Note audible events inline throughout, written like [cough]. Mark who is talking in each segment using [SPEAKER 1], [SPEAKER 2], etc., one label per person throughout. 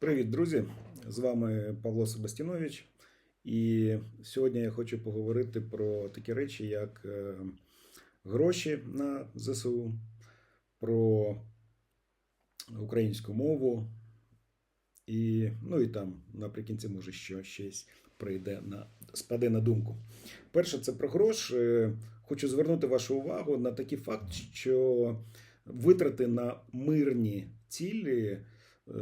[SPEAKER 1] Привіт, друзі! З вами Павло Себастінович. І сьогодні я хочу поговорити про такі речі, як е, гроші на ЗСУ, про українську мову. І, ну і там наприкінці, може, що щось прийде на спаде на думку. Перше, це про гроші. Хочу звернути вашу увагу на такий факт, що витрати на мирні цілі е,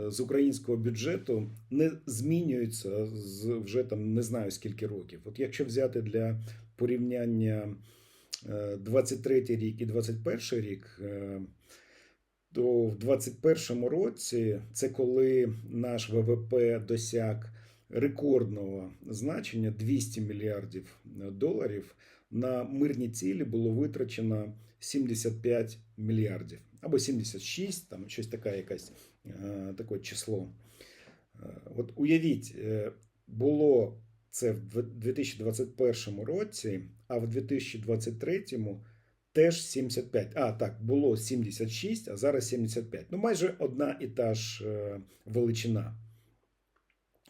[SPEAKER 1] з українського бюджету не змінюються з вже там не знаю скільки років. От якщо взяти для порівняння е, 23 рік і 21 рік, е, то в 21 році це коли наш ВВП досяг рекордного значення 200 мільярдів доларів. На мирні цілі було витрачено 75 мільярдів або 76, там щось таке якесь е, таке число. Е, От уявіть, е, було це в 2021 році, а в 2023 теж 75. А, так, було 76, а зараз 75. Ну, майже одна і та ж величина.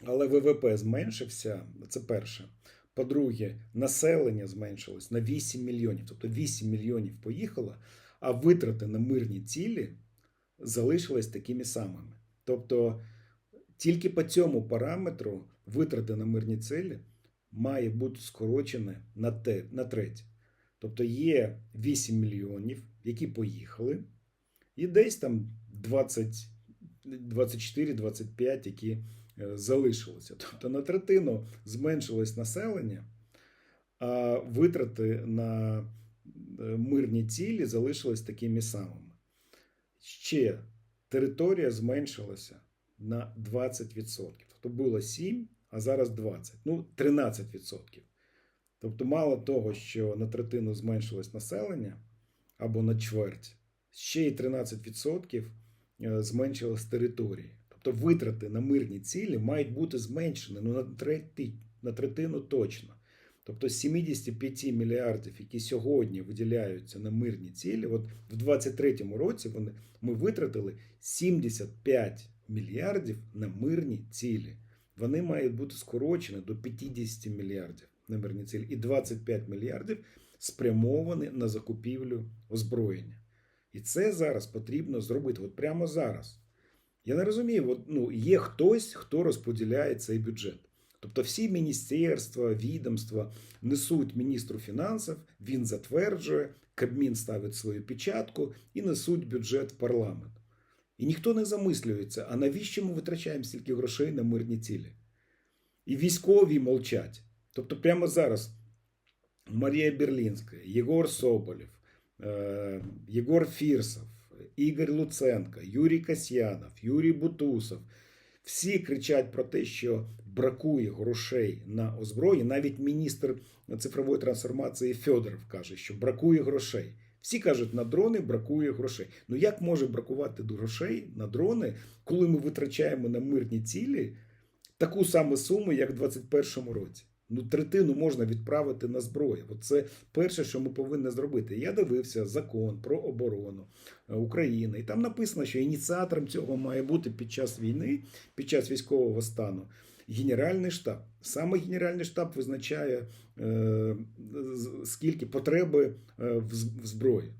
[SPEAKER 1] Але ВВП зменшився, це перше. По-друге, населення зменшилось на 8 мільйонів. Тобто 8 мільйонів поїхало, а витрати на мирні цілі залишились такими самими. Тобто тільки по цьому параметру витрати на мирні цілі має бути скорочені на, те, на треть. Тобто є 8 мільйонів, які поїхали, і десь там 20, 24-25, які залишилося. Тобто на третину зменшилось населення, а витрати на е, мирні цілі залишились такими самими. Ще територія зменшилася на 20%. Тобто було 7, а зараз 20. Ну, 13%. Тобто, мало того, що на третину зменшилось населення або на чверть, ще й 13% е, зменшилось території. Тобто витрати на мирні цілі мають бути зменшені ну, на, треті, на третину точно. Тобто 75 мільярдів, які сьогодні виділяються на мирні цілі, от в 2023 році вони, ми витратили 75 мільярдів на мирні цілі. Вони мають бути скорочені до 50 мільярдів на мирні цілі, і 25 мільярдів спрямовані на закупівлю озброєння. І це зараз потрібно зробити, от прямо зараз. Я не розумію, от, ну, є хтось, хто розподіляє цей бюджет. Тобто всі міністерства, відомства несуть міністру фінансів, він затверджує, Кабмін ставить свою печатку і несуть бюджет в парламент. І ніхто не замислюється, а навіщо ми витрачаємо стільки грошей на мирні цілі? І військові мовчать. Тобто, прямо зараз Марія Берлінська, Єгор Соболєв, е, Єгор Фірсов, Ігор Луценко, Юрій Касьянов, Юрій Бутусов. Всі кричать про те, що бракує грошей на озброєння. Навіть міністр цифрової трансформації Федоров каже, що бракує грошей. Всі кажуть, на дрони бракує грошей. Ну як може бракувати грошей на дрони, коли ми витрачаємо на мирні цілі таку саму суму, як в 2021 році? Ну, третину можна відправити на зброю. От це перше, що ми повинні зробити. Я дивився закон про оборону е, України, і там написано, що ініціатором цього має бути під час війни, під час військового стану. Генеральний штаб. Саме Генеральний штаб визначає, е, скільки потреби е, в зброї.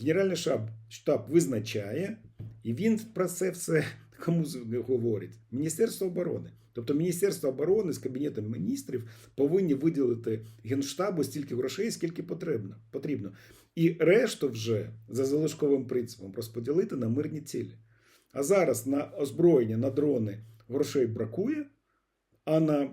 [SPEAKER 1] Генеральний штаб, штаб визначає, і він про це все [laughs] кому говорить? Міністерство оборони. Тобто Міністерство оборони з Кабінетом міністрів повинні виділити Генштабу стільки грошей, скільки потрібно. потрібно. І решту вже за залишковим принципом розподілити на мирні цілі. А зараз на озброєння, на дрони грошей бракує, а на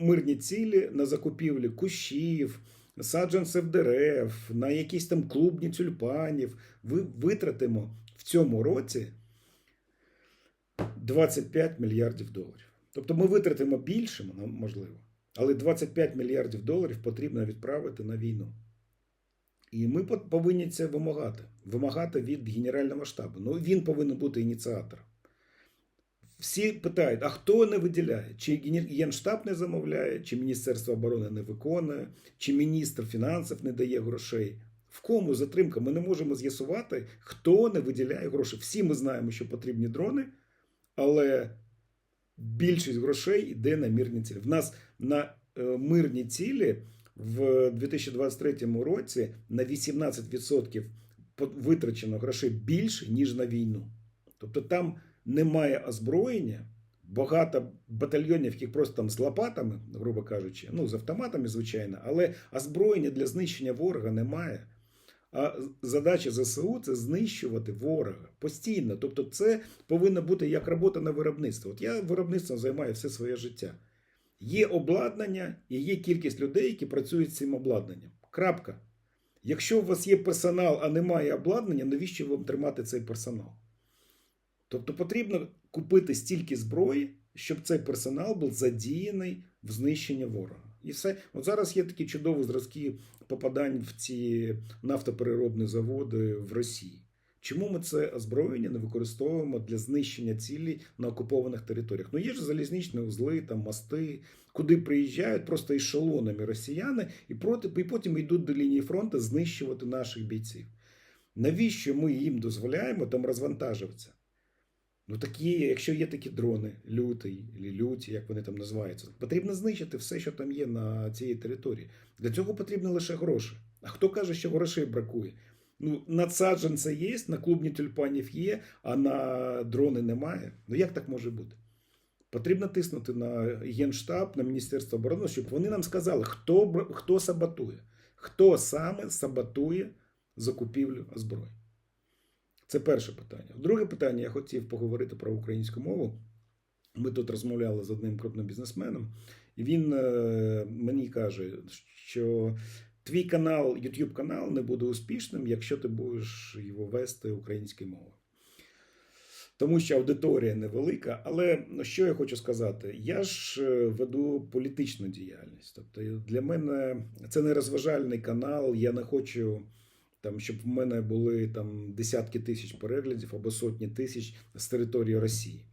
[SPEAKER 1] мирні цілі, на закупівлі кущів, саджанців дерев, на якісь там клубні тюльпанів ви витратимо в цьому році 25 мільярдів доларів. Тобто ми витратимо більше, можливо, але 25 мільярдів доларів потрібно відправити на війну. І ми повинні це вимагати. Вимагати від Генерального штабу. Ну, він повинен бути ініціатором. Всі питають, а хто не виділяє? Чи Генштаб не замовляє, чи Міністерство оборони не виконує, чи міністр фінансів не дає грошей. В кому затримка? Ми не можемо з'ясувати, хто не виділяє гроші. Всі ми знаємо, що потрібні дрони, але більшість грошей йде на мирні цілі. В нас на е, мирні цілі в 2023 році на 18% витрачено грошей більше, ніж на війну. Тобто там немає озброєння, багато батальйонів, яких просто там з лопатами, грубо кажучи, ну з автоматами, звичайно, але озброєння для знищення ворога немає. А задача ЗСУ це знищувати ворога постійно. Тобто, це повинна бути як робота на виробництво. От я виробництвом займаю все своє життя. Є обладнання і є кількість людей, які працюють з цим обладнанням. Крапка. Якщо у вас є персонал, а немає обладнання, навіщо вам тримати цей персонал? Тобто потрібно купити стільки зброї, щоб цей персонал був задіяний в знищення ворога. І все. От зараз є такі чудові зразки попадань в ці нафтопереробні заводи в Росії. Чому ми це озброєння не використовуємо для знищення цілей на окупованих територіях? Ну є ж залізничні узли, там мости, куди приїжджають просто ешелонами росіяни, і проти і потім йдуть до лінії фронту знищувати наших бійців. Навіщо ми їм дозволяємо там розвантажуватися? Ну такі, якщо є такі дрони, лютий, люті, як вони там називаються, потрібно знищити все, що там є на цій території. Для цього потрібно лише гроші. А хто каже, що грошей бракує? Ну, надсадженця є, на клубні тюльпанів є, а на дрони немає. Ну як так може бути? Потрібно тиснути на Генштаб, на Міністерство оборони, щоб вони нам сказали, хто, хто саботує, хто саме саботує закупівлю озброєнь. Це перше питання. Друге питання, я хотів поговорити про українську мову. Ми тут розмовляли з одним крупним бізнесменом, і він е, мені каже, що твій канал, YouTube канал не буде успішним, якщо ти будеш його вести українською мовою. Тому що аудиторія невелика, але що я хочу сказати? Я ж е, веду політичну діяльність. Тобто для мене це не розважальний канал. Я не хочу там, щоб в мене були там десятки тисяч переглядів або сотні тисяч з території Росії.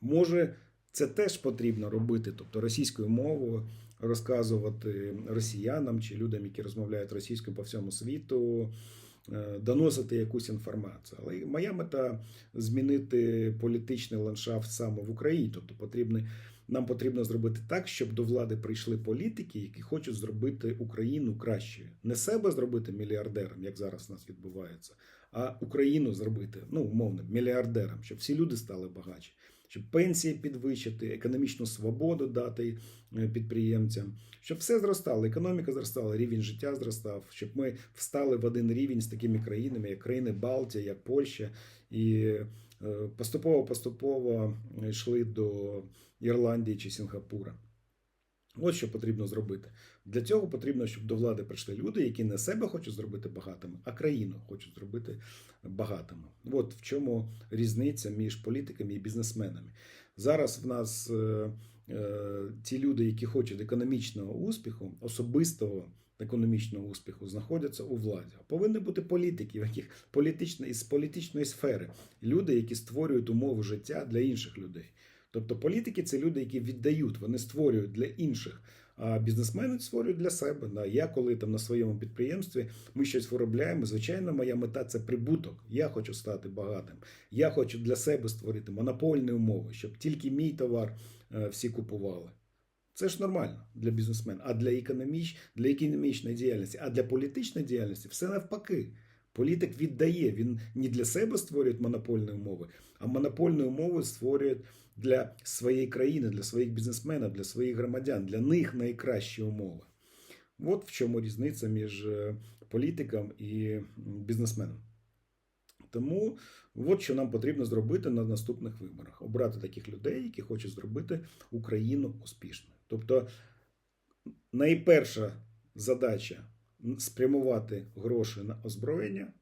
[SPEAKER 1] Може, це теж потрібно робити, тобто російською мовою розказувати росіянам чи людям, які розмовляють російською по всьому світу, е, доносити якусь інформацію. Але моя мета змінити політичний ландшафт саме в Україні. Тобто потрібно, нам потрібно зробити так, щоб до влади прийшли політики, які хочуть зробити Україну кращою. Не себе зробити мільярдером, як зараз у нас відбувається, а Україну зробити, ну умовно, мільярдером, щоб всі люди стали багатші. Щоб пенсії підвищити, економічну свободу дати е, підприємцям, щоб все зростало, економіка зростала, рівень життя зростав, щоб ми встали в один рівень з такими країнами, як країни Балтії, як Польща, і поступово поступово йшли до Ірландії чи Сінгапура. От що потрібно зробити. Для цього потрібно, щоб до влади прийшли люди, які не себе хочуть зробити багатими, а країну хочуть зробити багатими. От в чому різниця між політиками і бізнесменами. Зараз в нас е, е, ті люди, які хочуть економічного успіху, особистого економічного успіху, знаходяться у владі. Повинні бути політики, в яких політична із політичної сфери, люди, які створюють умови життя для інших людей. Тобто політики це люди, які віддають, вони створюють для інших. А бізнесмени створюють для себе. Да. Я коли там на своєму підприємстві ми щось виробляємо. Звичайно, моя мета це прибуток. Я хочу стати багатим. Я хочу для себе створити монопольні умови, щоб тільки мій товар е, всі купували. Це ж нормально для бізнесмена. А для економіч... для економічної діяльності, а для політичної діяльності все навпаки. Політик віддає, він не для себе створює монопольні умови, а монопольні умови створює для своєї країни, для своїх бізнесменів, для своїх громадян, для них найкращі умови. От в чому різниця між е, політиком і бізнесменом. Тому от що нам потрібно зробити на наступних виборах: обрати таких людей, які хочуть зробити Україну успішною. Тобто, найперша задача спрямувати гроші на озброєння,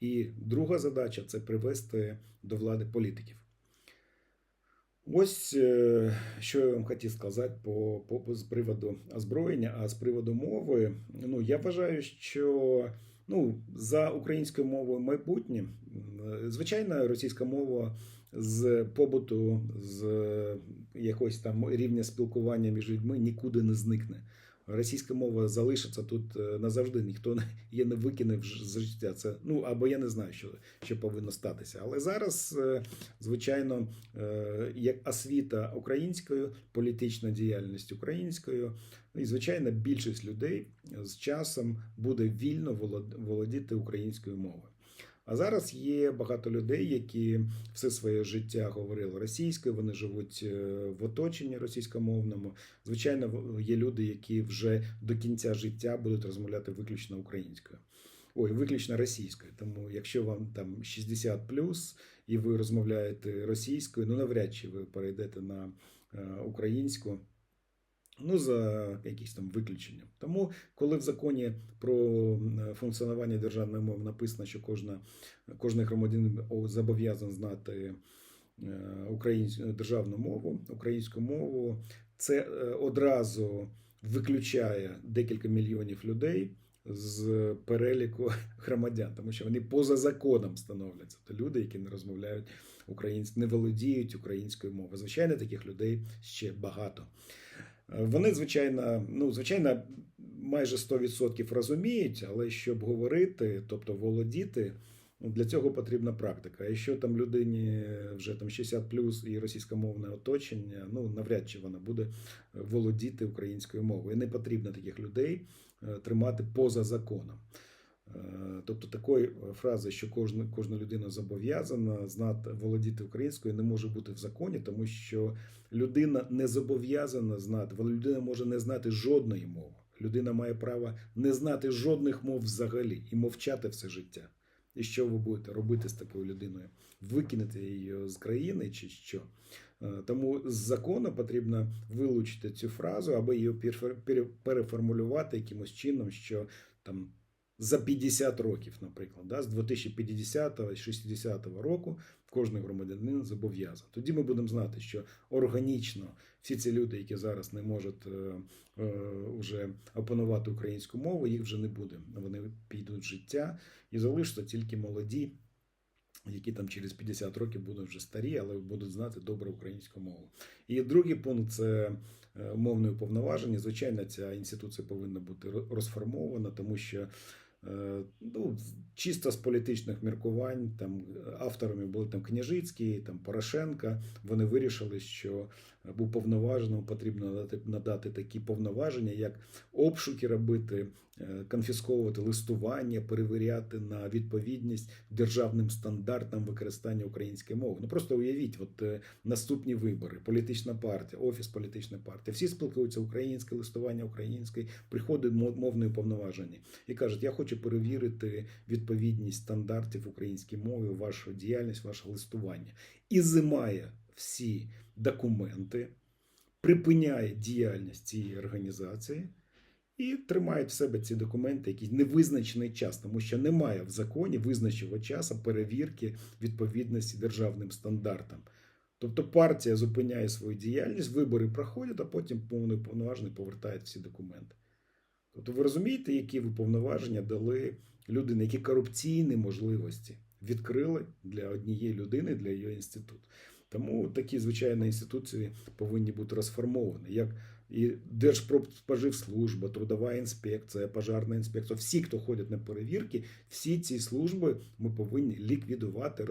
[SPEAKER 1] і друга задача це привести до влади політиків. Ось е, що я вам хотів сказати по, по з приводу озброєння, а з приводу мови. Ну я вважаю, що ну, за українською мовою майбутнє, звичайно, російська мова з побуту, з якогось там рівня спілкування між людьми нікуди не зникне. російська мова залишиться тут е, назавжди. Ніхто її не викине з життя. Це ну або я не знаю, що, що повинно статися. Але зараз, е, звичайно, е, як освіта українською, політична діяльність українською, і звичайно, більшість людей з часом буде вільно волод- володіти українською мовою. А зараз є багато людей, які все своє життя говорили російською, вони живуть е, в оточенні російськомовному. Звичайно, є люди, які вже до кінця життя будуть розмовляти виключно українською. Ой, виключно російською. Тому якщо вам там 60 і ви розмовляєте російською, ну навряд чи ви перейдете на е, українську. Ну, за якісь там виключенням. Тому, коли в законі про е, функціонування державної мови написано, що кожна, кожний громадянин зобов'язаний знати е, українську державну мову, українську мову, це е, одразу виключає декілька мільйонів людей з переліку [laughs] громадян, тому що вони поза законом становляться. Це люди, які не розмовляють українською, не володіють українською мовою. Звичайно, таких людей ще багато. Вони, звичайно, ну, звичайно, майже 100% розуміють, але щоб говорити, тобто володіти, ну, для цього потрібна практика. Якщо там людині вже там 60 плюс і російськомовне оточення, ну навряд чи вона буде володіти українською мовою. І не потрібно таких людей е, тримати поза законом. Е, Тобто такої фрази, що кожна, кожна людина зобов'язана знати володіти українською, не може бути в законі, тому що людина не зобов'язана знати, людина може не знати жодної мови. Людина має право не знати жодних мов взагалі і мовчати все життя. І що ви будете робити з такою людиною? Викинете її з країни чи що? Е, Тому з закону потрібно вилучити цю фразу, або її переформулювати якимось чином, що там за 50 років, наприклад, да, з 2050-60 року кожен громадянин зобов'язаний. Тоді ми будемо знати, що органічно всі ці люди, які зараз не можуть е, е, вже опанувати українську мову, їх вже не буде. Вони підуть в життя і залишаться тільки молоді, які там через 50 років будуть вже старі, але будуть знати добре українську мову. І другий пункт це е, мовне уповноваження. Звичайно, ця інституція повинна бути розформована, тому що. Е, Ну, чисто з політичних міркувань, там е, авторами були там Княжицький, там Порошенка. Вони вирішили, що е, уповноваженому потрібно надати, надати такі повноваження, як обшуки робити, е, конфісковувати листування, перевіряти на відповідність державним стандартам використання української мови. Ну просто уявіть, от е, наступні вибори, політична партія, офіс політичної партії, всі спілкуються українське листування українське, приходить мо- мовне уповноваження і кажуть, я хочу перевірити відповідність стандартів українській мові, вашу діяльність, ваше листування. І зимає всі документи, припиняє діяльність цієї організації і тримає в себе ці документи якийсь невизначений час, тому що немає в законі визначеного часу перевірки відповідності державним стандартам. Тобто партія зупиняє свою діяльність, вибори проходять, а потім повний повноважений повертає всі документи. Тобто ви розумієте, які ви повноваження дали людині, які корупційні можливості відкрили для однієї людини, для її інституту. Тому такі звичайні інституції повинні бути розформовані, як і Держпродспоживслужба, трудова інспекція, пожарна інспекція. Всі, хто ходять на перевірки, всі ці служби ми повинні ліквідувати,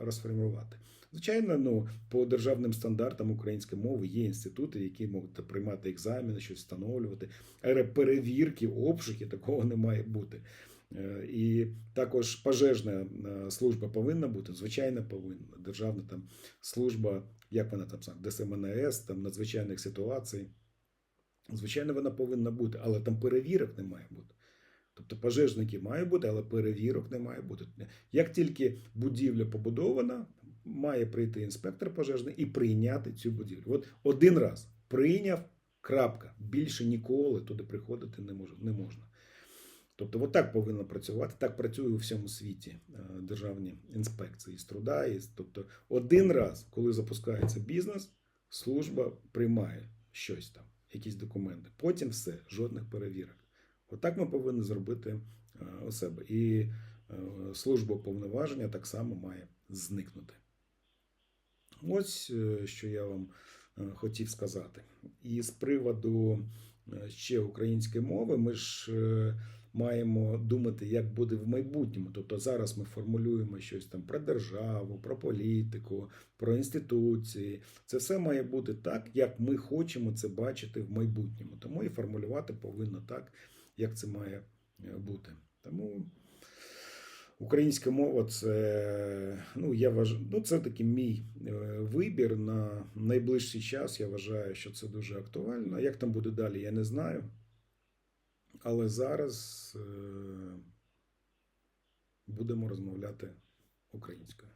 [SPEAKER 1] розформувати. Звичайно, ну по державним стандартам української мови є інститути, які можуть приймати екзамени, щось встановлювати. Але перевірки, обшуки такого не має бути. Е, І також пожежна е, служба повинна бути, звичайно, повинна. Державна там служба, як вона там ДСМНС, там надзвичайних ситуацій. Звичайно, вона повинна бути, але там перевірок не має бути. Тобто пожежники мають бути, але перевірок не має бути. Як тільки будівля побудована, має прийти інспектор пожежний і прийняти цю будівлю. От один раз прийняв крапка. Більше ніколи туди приходити не можна. Тобто, от так повинно працювати. Так працює у всьому світі е, державні інспекції з труда. І, тобто, один раз, коли запускається бізнес, служба приймає щось там, якісь документи. Потім все, жодних перевірок. Отак ми повинні зробити е, у себе. І е, служба повноваження так само має зникнути. Ось що я вам хотів сказати. І з приводу ще української мови, ми ж маємо думати, як буде в майбутньому. Тобто зараз ми формулюємо щось там про державу, про політику, про інституції. Це все має бути так, як ми хочемо це бачити в майбутньому. Тому і формулювати повинно так, як це має е, бути. Тому українська мова це, ну, я вваж... ну, це такий мій е, вибір на найближчий час. Я вважаю, що це дуже актуально. Як там буде далі, я не знаю. Але зараз е, будемо розмовляти українською.